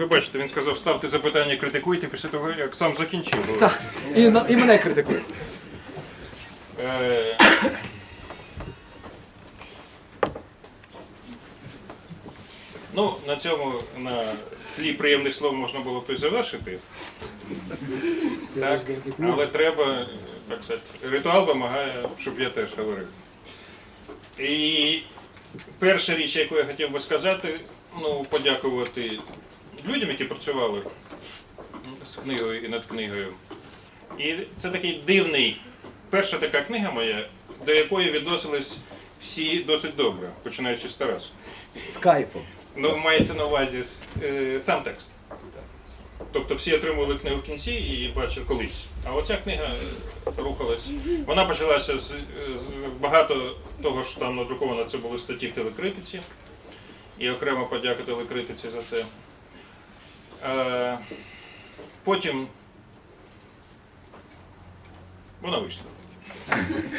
ви бачите, він сказав, ставте запитання, критикуйте після того, як сам закінчив. Так. І, на- і мене критикують. Е, Ну, на цьому на тлі приємних слов можна було б і завершити. Так, але треба, так сказати, ритуал вимагає, щоб я теж говорив. І перша річ, яку я хотів би сказати, ну, подякувати людям, які працювали з книгою і над книгою. І це такий дивний, перша така книга моя, до якої відносились всі досить добре, починаючи з Тарасу. Скайпом. Ну, мається на увазі е, сам текст. Тобто всі отримували книгу в кінці і бачили колись. А оця книга е, рухалась. Вона почалася з, з багато того, що там надруковано, це були статті в телекритиці. І окремо подяка телекритиці за це. Е, потім вона вийшла.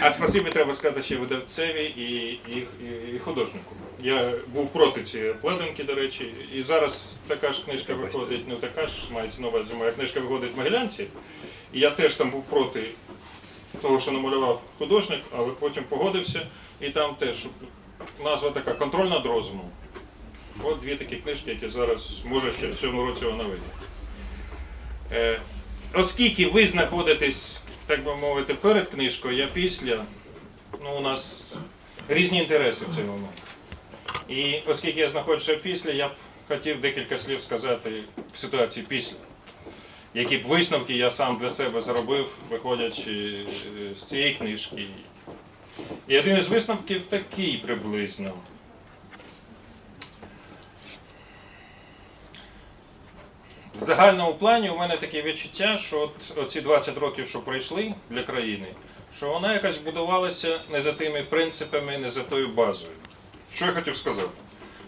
А спасибі треба сказати ще видавцеві і, і, і, художнику. Я був проти цієї обкладинки, до речі, і зараз така ж книжка виходить, ну така ж мається увазі, моя книжка виходить в Могилянці, і я теж там був проти того, що намалював художник, але потім погодився, і там теж назва така Контроль над розумом. От дві такі книжки, які зараз, може, ще в цьому році вона вийде. Е, оскільки ви знаходитесь, так би мовити, перед книжкою, я після, ну у нас різні інтереси в цей момент. І оскільки я знаходжуся після, я б хотів декілька слів сказати в ситуації після. Які б висновки я сам для себе зробив, виходячи е, з цієї книжки. І один із висновків такий приблизно. В загальному плані у мене таке відчуття, що от оці 20 років, що пройшли для країни, що вона якась будувалася не за тими принципами, не за тою базою. Що я хотів сказати?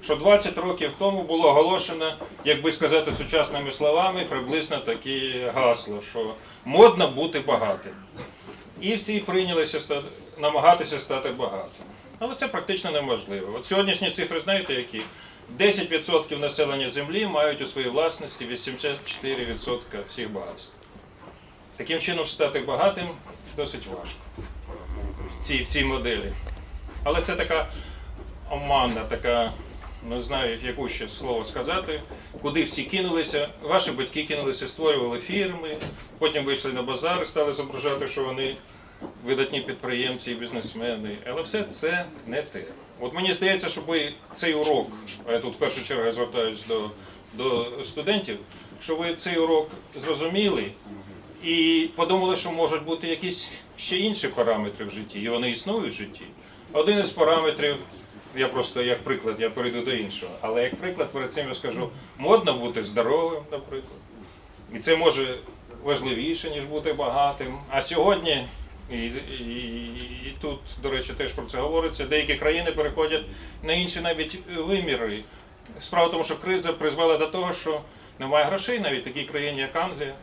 Що 20 років тому було оголошено, як би сказати сучасними словами, приблизно таке гасло, що модно бути багатим. І всі прийнялися намагатися стати багатим. Але це практично неможливо. От сьогоднішні цифри знаєте які? 10% населення землі мають у своїй власності 84% всіх багатств. Таким чином стати багатим досить важко в цій, в цій моделі. Але це така оманна, така, не знаю, яку ще слово сказати, куди всі кинулися. Ваші батьки кинулися, створювали фірми, потім вийшли на базар і стали зображати, що вони видатні підприємці і бізнесмени. Але все це не те. От мені здається, щоб ви цей урок, а я тут в першу чергу звертаюся до, до студентів, що ви цей урок зрозуміли і подумали, що можуть бути якісь ще інші параметри в житті, і вони існують в житті. Один із параметрів, я просто як приклад, я перейду до іншого, але як приклад перед цим я скажу, модно бути здоровим, наприклад. І це може важливіше, ніж бути багатим. А сьогодні, і, і, і тут, до речі, теж про це говориться, деякі країни переходять на інші навіть виміри. Справа в тому, що криза призвела до того, що немає грошей навіть в такій країні, як Англія.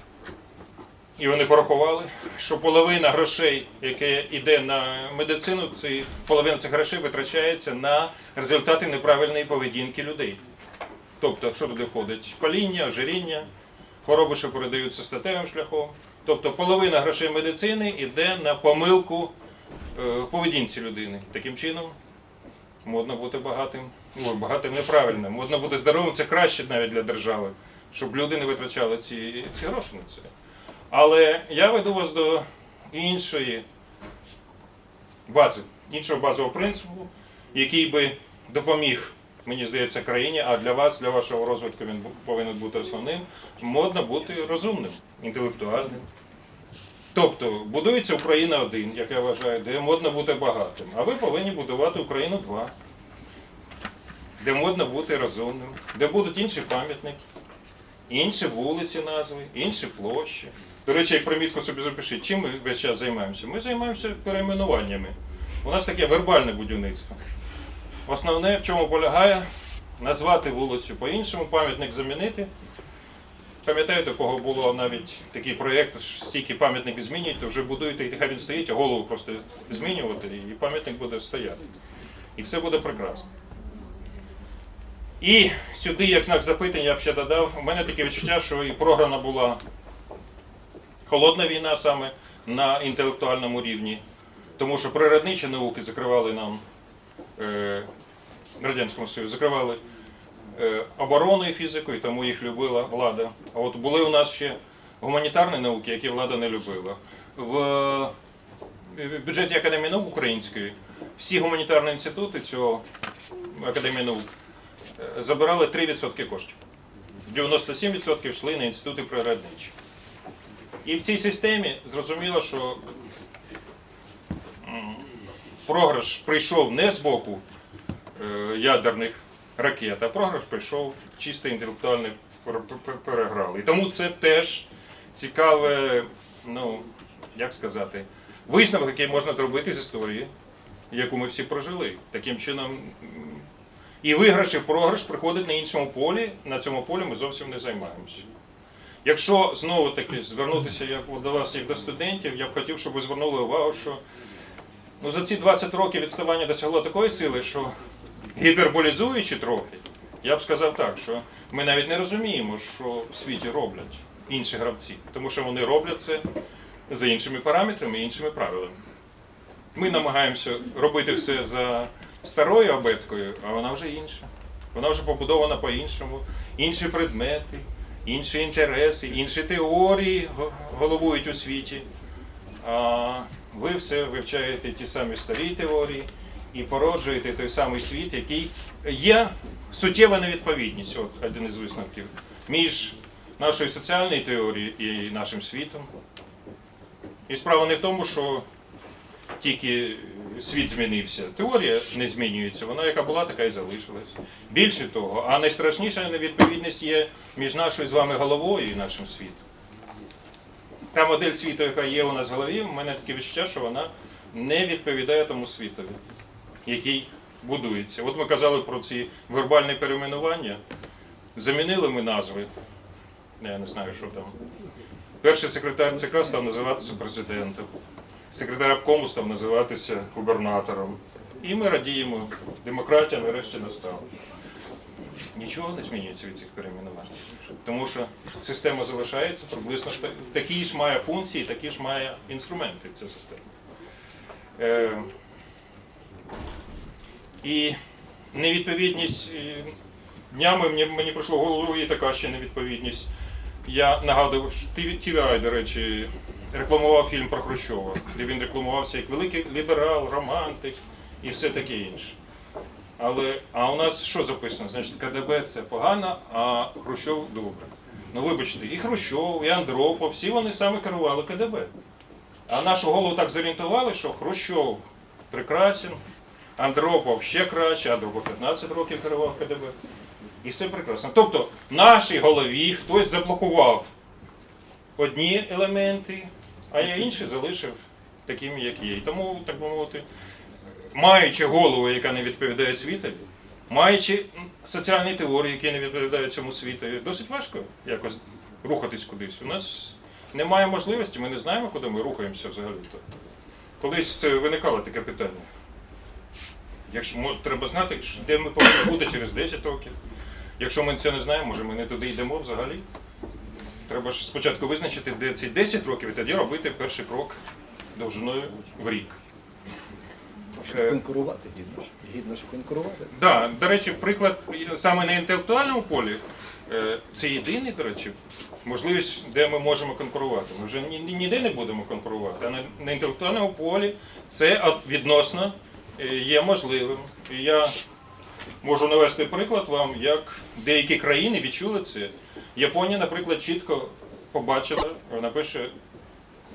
І вони порахували, що половина грошей, яке йде на медицину, ці, половина цих грошей витрачається на результати неправильної поведінки людей. Тобто, що туди входить? Паління, ожиріння, хвороби, що передаються статевим шляхом. Тобто половина грошей медицини йде на помилку е, в поведінці людини. Таким чином, модно бути багатим. Ой, багатим неправильно. Модно бути здоровим, це краще навіть для держави, щоб люди не витрачали ці, ці гроші на це. Але я веду вас до іншої бази, іншого базового принципу, який би допоміг, мені здається, країні, а для вас, для вашого розвитку він повинен бути основним. Модно бути розумним, інтелектуальним. Тобто будується Україна один, як я вважаю, де модно бути багатим, а ви повинні будувати Україну два, де модно бути розумним, де будуть інші пам'ятники, інші вулиці назви, інші площі. До речі, як примітку собі запишіть, чим ми весь час займаємося? Ми займаємося перейменуваннями. У нас таке вербальне будівництво. Основне, в чому полягає, назвати вулицю по-іншому, пам'ятник замінити. Пам'ятаєте, у кого було навіть такий проєкт, що стільки пам'ятник змінюють, то вже будуєте, і хай він стоїть, а голову просто змінювати, і пам'ятник буде стояти. І все буде прекрасно. І сюди, як знак запитання, я б ще додав, у мене таке відчуття, що і програна була холодна війна саме на інтелектуальному рівні, тому що природничі науки закривали нам Радянському Союзі, закривали е, оборону фізику, і тому їх любила влада. А от були у нас ще гуманітарні науки, які влада не любила. В е, бюджеті Академії наук української всі гуманітарні інститути цього Академії наук е, забирали 3% коштів. 97% йшли на інститути природничі. І в цій системі зрозуміло, що програш прийшов не з боку е, ядерних ракет, а програш прийшов чисто пер- переграли. І тому це теж цікаве, ну, як сказати, висновок, який можна зробити з історії, яку ми всі прожили. Таким чином, і виграш, і програш приходить на іншому полі, на цьому полі ми зовсім не займаємося. Якщо знову таки звернутися як до вас, як до студентів, я б хотів, щоб ви звернули увагу, що ну, за ці 20 років відставання досягло такої сили, що гіперболізуючи трохи, я б сказав так, що ми навіть не розуміємо, що в світі роблять інші гравці, тому що вони роблять це за іншими параметрами і іншими правилами. Ми намагаємося робити все за старою абеткою, а вона вже інша. Вона вже побудована по-іншому, інші предмети, інші інтереси, інші теорії головують у світі. Ви все вивчаєте ті самі старі теорії і породжуєте той самий світ, який є суттєва невідповідність, от один із висновків, між нашою соціальною теорією і нашим світом. І справа не в тому, що тільки світ змінився. Теорія не змінюється, вона яка була, така і залишилась. Більше того, а найстрашніша невідповідність є між нашою з вами головою і нашим світом. Та модель світу, яка є у нас в голові, у мене таке відчуття, що вона не відповідає тому світові, який будується. От ми казали про ці вербальні перейменування. Замінили ми назви. Я не знаю, що там. Перший секретар ЦК став називатися президентом. Секретар обкому став називатися губернатором. І ми радіємо, демократія нарешті настала. Нічого не змінюється від цих перейменувань. Тому що система залишається приблизно такі ж має функції, такі ж має інструменти ця система. Е, і невідповідність е, днями мені, мені прийшло в голову і така ще невідповідність. Я нагадував, що TVI, до речі, рекламував фільм про Хрущова, де він рекламувався як великий ліберал, романтик і все таке інше. Але а у нас що записано? Значить, КДБ це погано, а Хрущов добре. Ну вибачте, і Хрущов, і Андропов, всі вони саме керували КДБ. А нашу голову так зорієнтували, що Хрущов прекрасен, Андропов ще краще, Андропов 15 років керував КДБ. І все прекрасно. Тобто в нашій голові хтось заблокував одні елементи, а я інші залишив такими, як є. І тому, так би мовити, маючи голову, яка не відповідає світові, маючи соціальні теорії, які не відповідають цьому світові, досить важко якось рухатись кудись. У нас немає можливості, ми не знаємо, куди ми рухаємося взагалі-то. Колись це виникало таке питання. Якщо треба знати, де ми повинні бути через 10 років. Якщо ми це не знаємо, може ми не туди йдемо взагалі. Треба ж спочатку визначити, де ці 10 років, і тоді робити перший крок довжиною в рік. Щоб конкурувати, гідно ж. Гідно ж конкурувати. Да, до речі, приклад саме на інтелектуальному полі е, це єдиний, до речі, можливість, де ми можемо конкурувати. Ми вже ні- ні- ніде не будемо конкурувати. А на, на інтелектуальному полі це відносно е, є можливим. І я можу навести приклад вам, як деякі країни відчули це. Японія, наприклад, чітко побачила, вона пише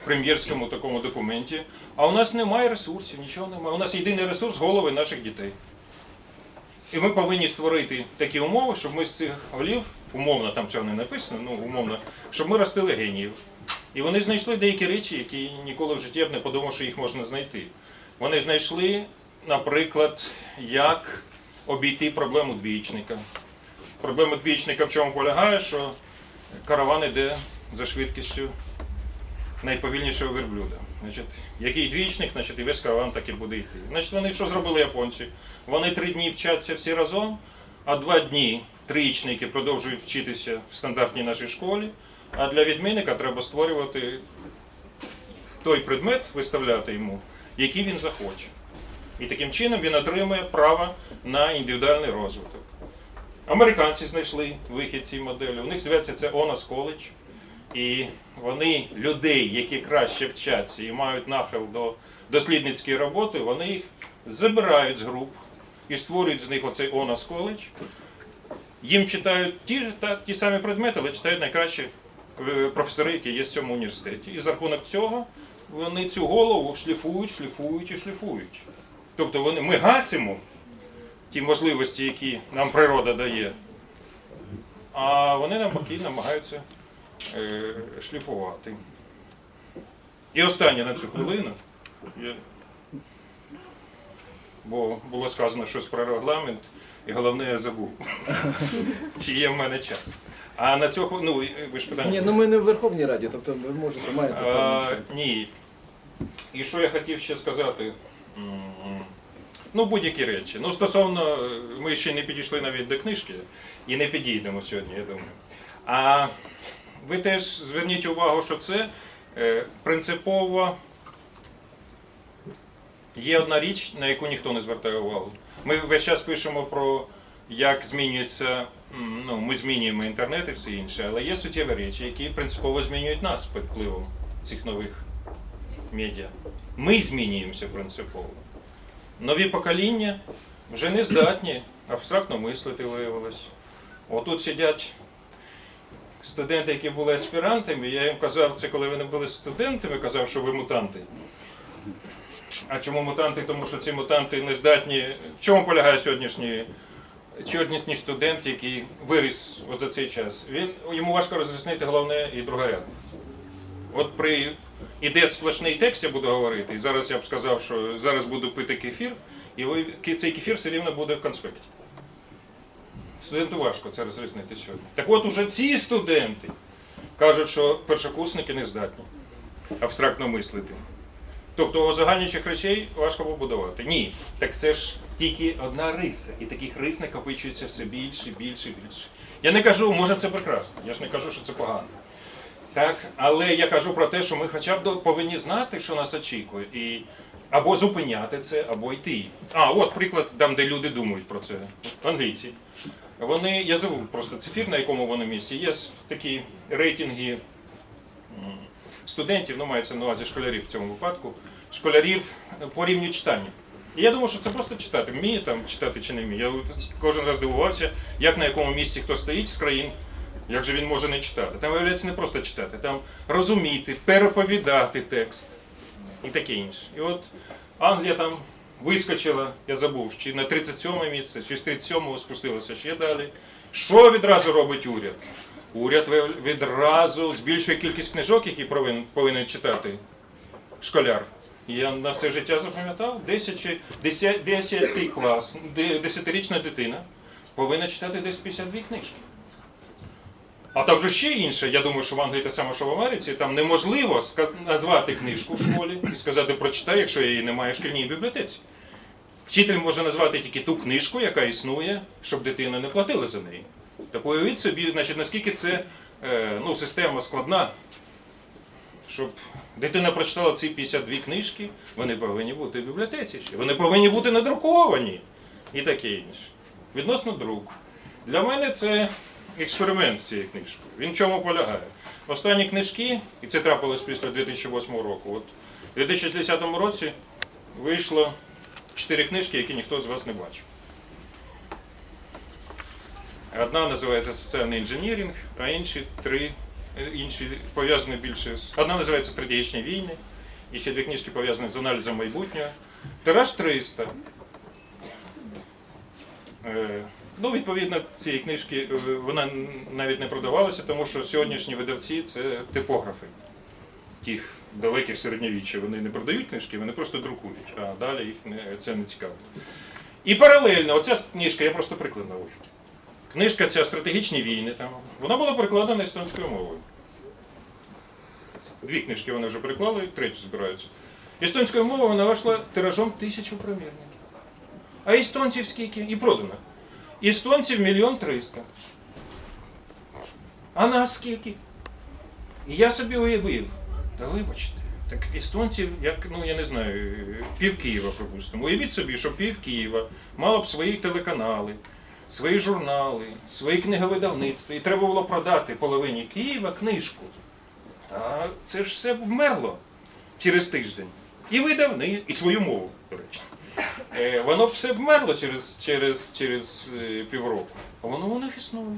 прем'єрському такому документі, а у нас немає ресурсів, нічого немає. У нас єдиний ресурс голови наших дітей. І ми повинні створити такі умови, щоб ми з цих голів, умовно там цього не написано, ну умовно, щоб ми ростили геніїв. І вони знайшли деякі речі, які ніколи в житті я б не подумав, що їх можна знайти. Вони знайшли, наприклад, як обійти проблему двічника. Проблема двічника в чому полягає, що караван іде за швидкістю найповільнішого верблюда. Значить, який двічник, значить і весь караван так і буде йти. Значить, вони що зробили японці? Вони три дні вчаться всі разом, а два дні трієчники продовжують вчитися в стандартній нашій школі, а для відмінника треба створювати той предмет, виставляти йому, який він захоче. І таким чином він отримує право на індивідуальний розвиток. Американці знайшли вихід цієї моделі. У них зветься це Honors College. І вони людей, які краще вчаться і мають нахил до дослідницької роботи, вони їх забирають з груп і створюють з них оцей Honors College. Їм читають ті, та, ті самі предмети, але читають найкращі е, професори, які є в цьому університеті. І за рахунок цього вони цю голову шліфують, шліфують і шліфують. Тобто вони, ми гасимо ті можливості, які нам природа дає, а вони навпаки намагаються шліфувати. І останнє на цю хвилину. Бо було сказано щось про регламент, і головне я забув. Чи є в мене час? А на цього, ну ви ж питання. Ні, ну ми не в Верховній Раді, тобто ви можете маєте А, ні. І що я хотів ще сказати? Ну, будь-які речі. Ну, стосовно, е, ми ще не підійшли навіть до книжки і не підійдемо сьогодні, я думаю. А ви теж зверніть увагу, що це е, принципово є одна річ, на яку ніхто не звертає увагу. Ми весь час пишемо про як змінюється, ну, ми змінюємо інтернет і все інше, але є суттєві речі, які принципово змінюють нас під впливом цих нових медіа. Ми змінюємося принципово. Нові покоління вже не здатні абстрактно мислити, виявилось. Отут сидять студенти, які були аспірантами, я їм казав, це коли вони були студентами, казав, що ви мутанти. А чому мутанти? Тому що ці мутанти не здатні. В чому полягає сьогоднішній, сьогоднішній студент, який виріс от за цей час? Він, йому важко роз'яснити головне і другорядне. От при іде сплошний текст, я буду говорити, і зараз я б сказав, що зараз буду пити кефір, і цей кефір все рівно буде в конспекті. Студенту важко це розрізнити сьогодні. Так от уже ці студенти кажуть, що першокурсники не здатні абстрактно мислити. Тобто узагальнюючих речей важко побудувати. Ні. Так це ж тільки одна риса. І таких рис накопичується все більше, більше, більше. Я не кажу, може це прекрасно. Я ж не кажу, що це погано. Так, але я кажу про те, що ми хоча б повинні знати, що нас очікує, і або зупиняти це, або йти. А, от приклад там, де люди думають про це. Англійці. Вони, я забув просто цифір, на якому вони місці. Є такі рейтинги студентів, ну мається на увазі школярів в цьому випадку, школярів по рівню читання. І я думав, що це просто читати. Вміє там читати чи не вміє. Я кожен раз дивувався, як на якому місці хто стоїть з країн, як же він може не читати. Там виявляється не просто читати, там розуміти, переповідати текст і таке інше. І от Англія там вискочила, я забув, чи на 37 місце, чи з 37-го спустилася ще далі. Що відразу робить уряд? Уряд відразу збільшує кількість книжок, які повинен, повинен читати школяр. Я на все життя запам'ятав, 10, чи- 10, 10 клас, де- 10-річна дитина повинна читати десь 52 книжки. А же ще інше, я думаю, що в Англії те саме, що в Америці, там неможливо назвати книжку в школі і сказати прочитай, якщо її немає в шкільній бібліотеці. Вчитель може назвати тільки ту книжку, яка існує, щоб дитина не платила за неї. Так уявіть собі, значить, наскільки це е, ну, система складна, щоб дитина прочитала ці 52 книжки, вони повинні бути в бібліотеці ще. Вони повинні бути надруковані і таке інше. Відносно друку. Для мене це експеримент з цією книжкою. Він в чому полягає? Останні книжки, і це трапилось після 2008 року. От у 2010 році вийшло 4 книжки, які ніхто з вас не бачив. Одна називається соціальний інженірінг, а інші три інші пов'язані більше з. Одна називається Стратегічні війни, і ще дві книжки пов'язані з аналізом майбутнього. Тираж 300. Ну, відповідно, цієї книжки е, вона навіть не продавалася, тому що сьогоднішні видавці це типографи тих далеких середньовіччя. Вони не продають книжки, вони просто друкують, а далі їх не, це не цікаво. І паралельно, оця книжка, я просто приклад наводжу. Книжка ця стратегічні війни, там, вона була перекладена естонською мовою. Дві книжки вони вже переклали, третю збираються. Естонською мовою вона вийшла тиражом тисячу примірників. А естонців скільки? І продано. Естонців мільйон триста. А нас скільки? І я собі уявив, та вибачте, так естонців, як, ну я не знаю, пів Києва, припустимо. Уявіть собі, що пів Києва мало б свої телеканали, свої журнали, свої книговидавництва, і треба було продати половині Києва книжку. Та це ж все вмерло через тиждень. І видавни, і свою мову, до речі. Е, воно все вмерло через, через, через е, півроку. А воно у них існує.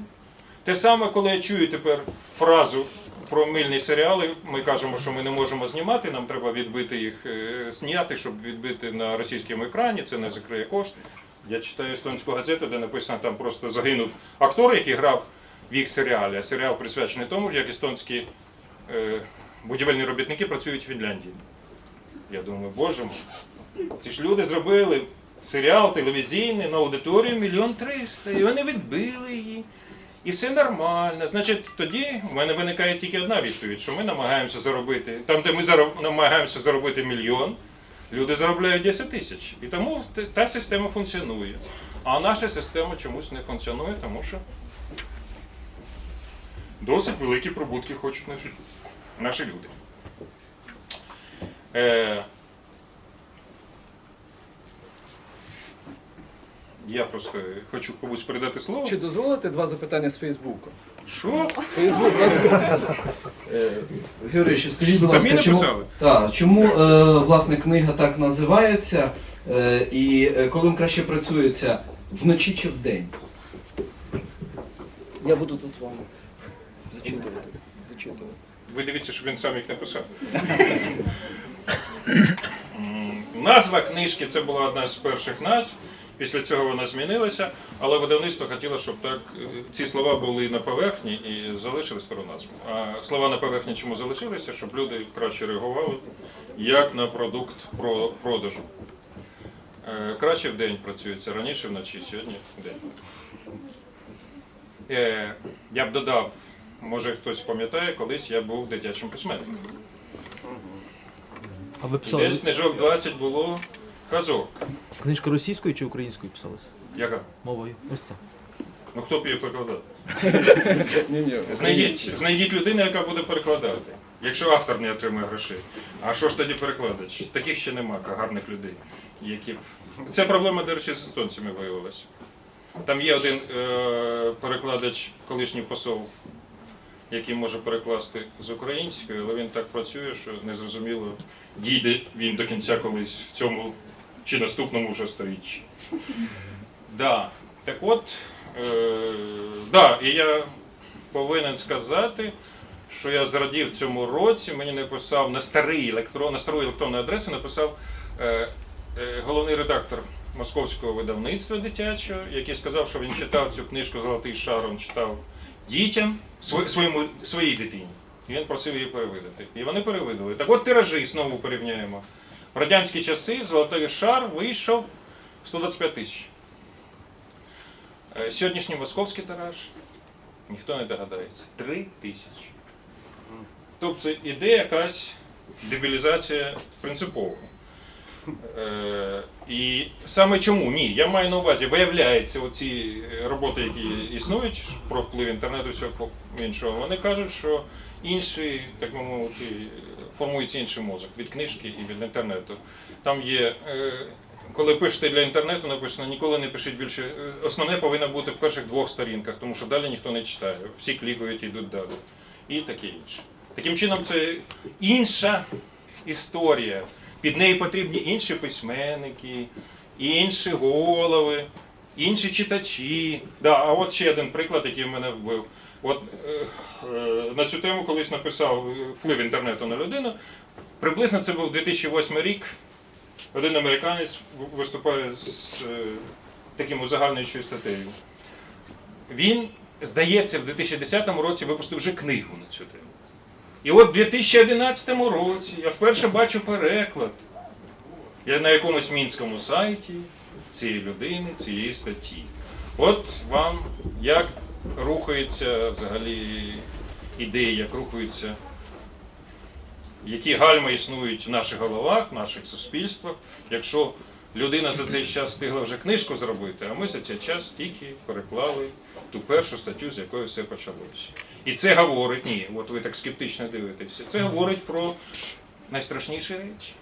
Те саме, коли я чую тепер фразу про мильні серіали, ми кажемо, що ми не можемо знімати, нам треба відбити їх, е, зняти, щоб відбити на російському екрані, це не закриє кошти. Я читаю естонську газету, де написано, там просто загинув актор, який грав в їх серіалі, а серіал присвячений тому, як естонські будівельні робітники працюють в Фінляндії. Я думаю, боже мой, ці ж люди зробили серіал телевізійний на аудиторію мільйон триста, і вони відбили її. І все нормально. Значить, тоді в мене виникає тільки одна відповідь, що ми намагаємося заробити. Там, де ми зароб- намагаємося заробити мільйон, люди заробляють 10 тисяч. І тому та система функціонує. А наша система чомусь не функціонує, тому що досить великі прибутки хочуть наші, люди. Е, я просто хочу комусь передати слово. Чи дозволите два запитання з Фейсбуку? Що? З Фейсбуку два запитання. Е, Георгійович, скажіть, будь Самі ласка, чому, написали? та, чому е, власне книга так називається, е, і е, коли краще працюється вночі чи вдень? Я буду тут вам зачитувати. зачитувати. Ви дивіться, щоб він сам їх написав. М, Назва книжки це була одна з перших назв. Після цього вона змінилася, але видавництво хотіло, щоб так е, ці слова були на поверхні і залишили стару назву. А слова на поверхні чому залишилися, щоб люди краще реагували як на продукт про продажу. Е, Краще в день працюється, раніше вночі, сьогодні в день. Е, Я б додав, може хтось пам'ятає, колись я був дитячим письменником. Десь книжок 20 було казок. книжка російською чи українською писалася? Яка? Мовою. Ось це. Ну хто б її ні, Знайдіть, знайдіть людину, яка буде перекладати. Якщо автор не отримує грошей. А що ж тоді перекладач? Таких ще нема гарних людей. Які... б- Це проблема, до речі, з естонцями виявилася. Там є один е- перекладач, колишній посол, який може перекласти з української, але він так працює, що незрозуміло, дійде він до кінця колись в цьому чи наступному вже сторіччі. Да. Так от, е, да, і я повинен сказати, що я зрадів цьому році, мені написав на старий електрон, на стару електронну адресу написав е, е, головний редактор московського видавництва дитячого, який сказав, що він читав цю книжку Золотий шар, він читав дітям, сво- своєму, своїй дитині. І він просив її перевидати. І вони перевидали. Так от тиражі знову порівняємо. В радянські часи Золотий шар вийшов 125 тисяч. Е, Сьогоднішній московський тираж ніхто не догадається. 3 тисячі. Тобто іде якась дебілізація принципова. Е, і саме чому? Ні, я маю на увазі, виявляється, оці роботи, які існують про вплив інтернету і всього іншого, вони кажуть, що інший, так би мовити, формується інший мозок від книжки і від інтернету. Там є, е, коли пишете для інтернету, написано ніколи не пишіть більше. е, Основне повинно бути в перших двох сторінках, тому що далі ніхто не читає. Всі клікають і йдуть далі. І таке інше. Таким чином, це інша історія. Під нею потрібні інші письменники, інші голови, інші читачі. Да, а от ще один приклад, який в мене вбив. От е, е, на цю тему колись написав е, вплив інтернету на людину. Приблизно це був 2008 рік. Один американець виступає з таким узагальнюючою статтею. Він, здається, в 2010 році випустив вже книгу на цю тему. І от в 2011 році я вперше бачу переклад. Я на якомусь мінському сайті цієї людини, цієї статті. От вам як рухається взагалі ідеї, як рухаються, які гальми існують в наших головах, в наших суспільствах, якщо людина за цей час встигла вже книжку зробити, а ми за цей час тільки переклали ту першу статтю, з якої все почалося. І це говорить, ні, от ви так скептично дивитеся, це говорить про найстрашніші речі.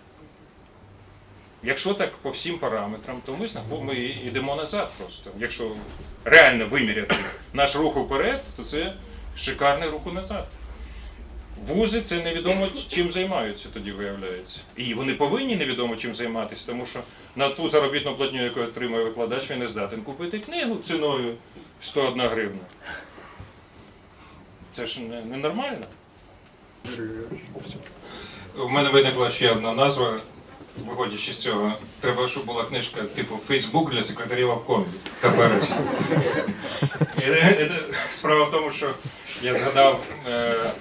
Якщо так по всім параметрам, то ми, знаход- ми йдемо назад просто. Якщо реально виміряти наш рух уперед, то це шикарний рух назад. Вузи це невідомо чим займаються тоді, виявляється. І вони повинні невідомо чим займатися, тому що на ту заробітну платню, яку отримує викладач, він не здатен купити книгу ціною 101 гривна. Це ж не, не. У мене виникла ще одна назва, виходячи з цього. Треба, щоб була книжка типу Фейсбук для секретарів обкомів КПРС. Е, е, Справа в тому, що я згадав, е,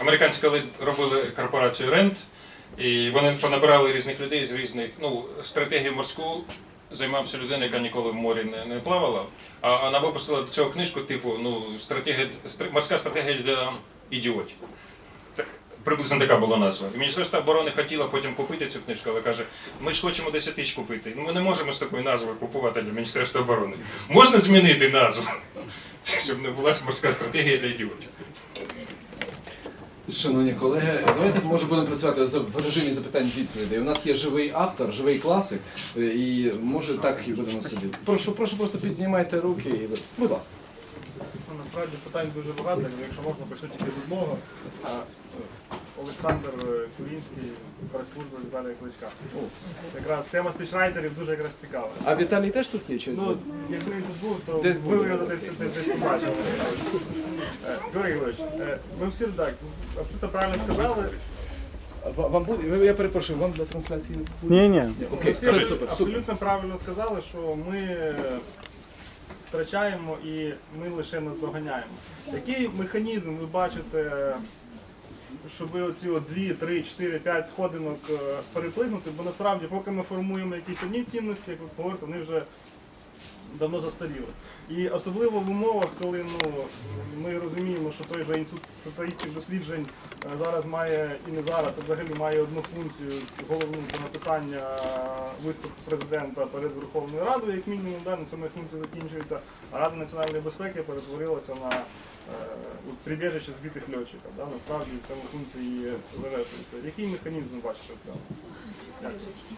американці, коли робили корпорацію Рент, і вони понабирали різних людей з різних, ну, стратегію морську займався людина, яка ніколи в морі не, не плавала, а вона випустила до цього книжку, типу, ну, стратегія, морська стратегія для ідіотів. Приблизно така була назва. І Міністерство оборони хотіло потім купити цю книжку, але каже, ми ж хочемо 10 тисяч купити. Ну ми не можемо з такою назвою купувати для Міністерства оборони. Можна змінити назву, щоб не була морська стратегія для ідіотів. Шановні колеги, давайте може будемо працювати в режимі запитань-відповідей. У нас є живий автор, живий класик, е, і може так і будемо собі. Прошу, прошу просто піднімайте руки і будь ласка. Ну, Насправді питань дуже багато, якщо можна почну тільки з одного. Е, Олександр е, Кулінський, прес-служба Віталія Кличка. Якраз тема спічрайтерів дуже якраз цікава. А Віталій теж тут є? Чи Ну, якби він тут був, то Десь ви буде. його десь, десь, десь побачили. Е, Георгій Ігорович, е, ви всі так, абсолютно правильно сказали. Ва- вам буде? Я перепрошую, вам для трансляції не буде? Ні, ні. Окей, всі все, абсолютно- супер, супер. абсолютно правильно сказали, що ми е, втрачаємо і ми лише наздоганяємо. Який механізм ви бачите, щоб оці от 2, 3, 4, 5 сходинок е, переплигнути, бо насправді, поки ми формуємо якісь одні цінності, як ви говорите, вони вже давно застаріли. І особливо в умовах, коли ну, ми розуміємо, що той же інститут стратегічних досліджень е, зараз має і не зараз, а взагалі має одну функцію головну це написання виступу президента перед Верховною Радою, як мінімум, да, на цьому функція закінчується, а Рада національної безпеки перетворилася на прибіжище збитих льотчиків. Да, насправді в цьому функції завершується. Який механізм ви бачите цього?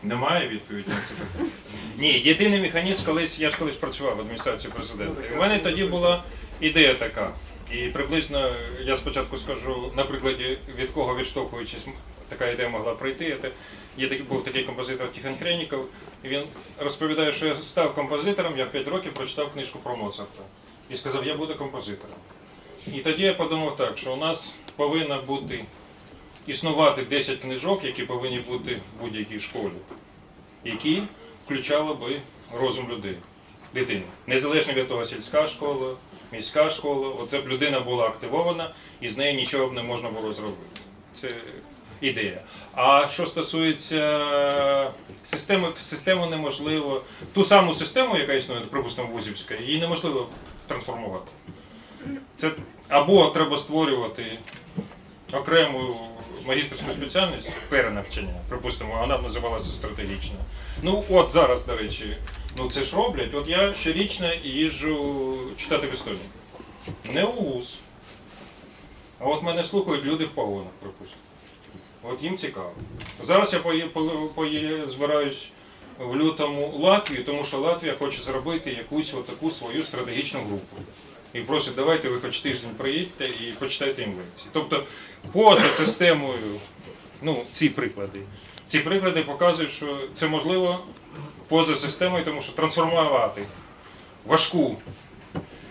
Немає відповіді на це питання. Ні, єдиний механізм, колись я ж колись працював в адміністрації президента. І в мене тоді була ідея така. І приблизно я спочатку скажу на прикладі від кого відштовхуючись, така ідея могла прийти. Є такий був такий композитор Тихон Хреніков, і він розповідає, що я став композитором, я в 5 років прочитав книжку про Моцарта і сказав, я буду композитором. І тоді я подумав так, що у нас повинна бути існувати 10 книжок, які повинні бути в будь-якій школі, які включали би розум людей, дитини. Незалежно від того, сільська школа, міська школа, оце б людина була активована і з нею нічого б не можна було зробити. Це ідея. А що стосується системи, систему неможливо, ту саму систему, яка існує, припустимо, вузівська, її неможливо трансформувати. Це або треба створювати окрему магістерську спеціальність перенавчання, припустимо, вона б називалася стратегічна. Ну от зараз, до речі, ну це ж роблять. От я щорічно їжджу читати в історії. Не у вуз. А от мене слухають люди в погонах, припустимо. От їм цікаво. Зараз я пої, пої- збираюсь в лютому Латвію, тому що Латвія хоче зробити якусь отаку свою стратегічну групу. І просять, давайте ви хоч тиждень приїдьте і почитайте їм лекції. Тобто, поза системою, ну, ці приклади. Ці приклади показують, що це можливо поза системою, тому що трансформувати важку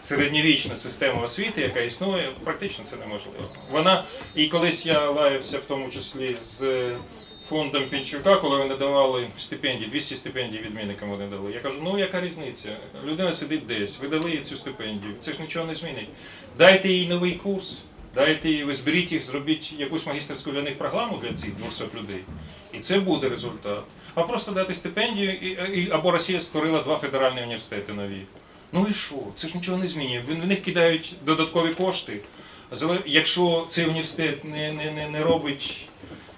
середньовічну систему освіти, яка існує, практично це неможливо. Вона, і колись я лаявся в тому числі з фондом Пінчука, коли вони давали стипендії, 200 стипендій відмінникам вони дали. Я кажу, ну яка різниця? Людина сидить десь, ви дали їй цю стипендію, це ж нічого не змінить. Дайте їй новий курс, дайте їй, ви зберіть їх, зробіть якусь магістерську для них програму для цих 200 людей. І це буде результат. А просто дати стипендію, і, і, або Росія створила два федеральні університети нові. Ну і що? Це ж нічого не змінює. В них кидають додаткові кошти. Якщо цей університет не, не, не, не робить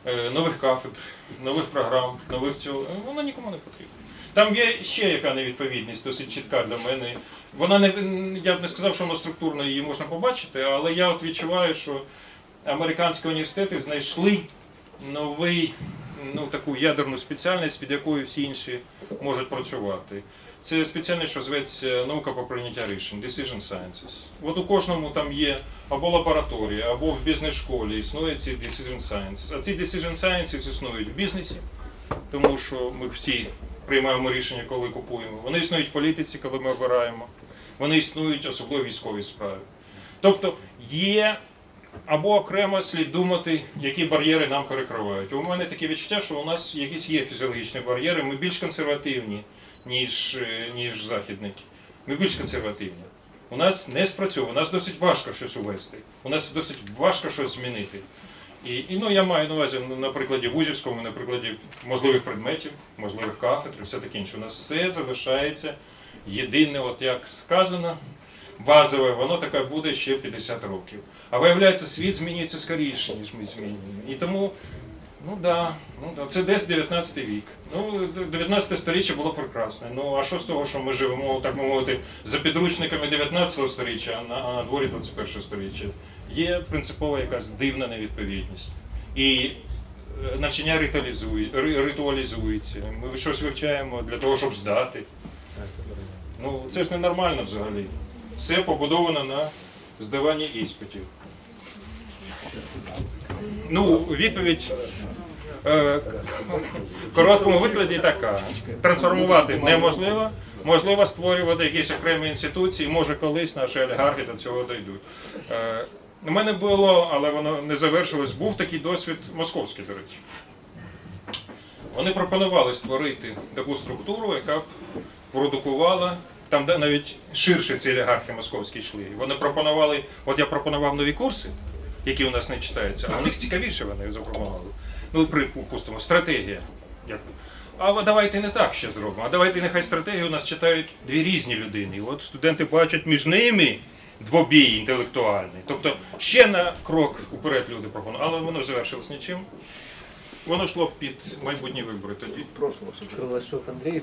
нових кафедр, нових програм, нових цього. Воно нікому не потрібна. Там є ще яка невідповідність, досить чітка для мене. Вона не я б не сказав, що вона структурно її можна побачити, але я от відчуваю, що американські університети знайшли новий, ну таку ядерну спеціальність, під якою всі інші можуть працювати. Це спеціальність, що зветься наука по прийняття рішень, Decision Sciences. От у кожному там є або лабораторія, або в бізнес-школі існує ці Decision Sciences. А ці Decision Sciences існують в бізнесі, тому що ми всі приймаємо рішення, коли купуємо. Вони існують в політиці, коли ми обираємо. Вони існують особливо в військовій справі. Тобто є або окремо слід думати, які бар'єри нам перекривають. У мене таке відчуття, що у нас якісь є фізіологічні бар'єри, ми більш консервативні, ніж, е, ніж західники. Ми більш консервативні. У нас не спрацьовує, у нас досить важко щось увести, у нас досить важко щось змінити. І, і ну, я маю на увазі на прикладі вузівському, на прикладі можливих предметів, можливих кафедр все таке інше. У нас все залишається єдине, от як сказано, базове, воно таке буде ще 50 років. А виявляється, світ змінюється скоріше, ніж ми змінюємо. І тому, ну да, ну да, це десь 19 вік. Ну, 19 сторіччя було прекрасне. Ну а що з того, що ми живемо, так мовити, за підручниками 19 сторіччя, а на, а на дворі 21 сторіччя? Є принципова якась дивна невідповідність. І е, навчання ритуалізує, ри- ритуалізується. Ми щось вивчаємо для того, щоб здати. Ну, це ж ненормально взагалі. Все побудовано на здаванні іспитів. Ну, відповідь е, короткому викладі така. Трансформувати неможливо, можливо створювати якісь окремі інституції, може колись наші олігархи до цього дійдуть. Е, у мене було, але воно не завершилось, був такий досвід московський, до речі. Вони пропонували створити таку структуру, яка б продукувала, там де навіть ширше ці олігархи московські йшли. Вони пропонували, от я пропонував нові курси, які у нас не читаються, а у них цікавіше вони запропонували. Ну, припустимо, стратегія. А давайте не так ще зробимо. А давайте нехай стратегію у нас читають дві різні людини. І от студенти бачать між ними двобій інтелектуальний. Тобто ще на крок уперед люди пропонували, але воно завершилось нічим. Воно йшло під майбутні вибори тоді. Прошу вас. Андрій,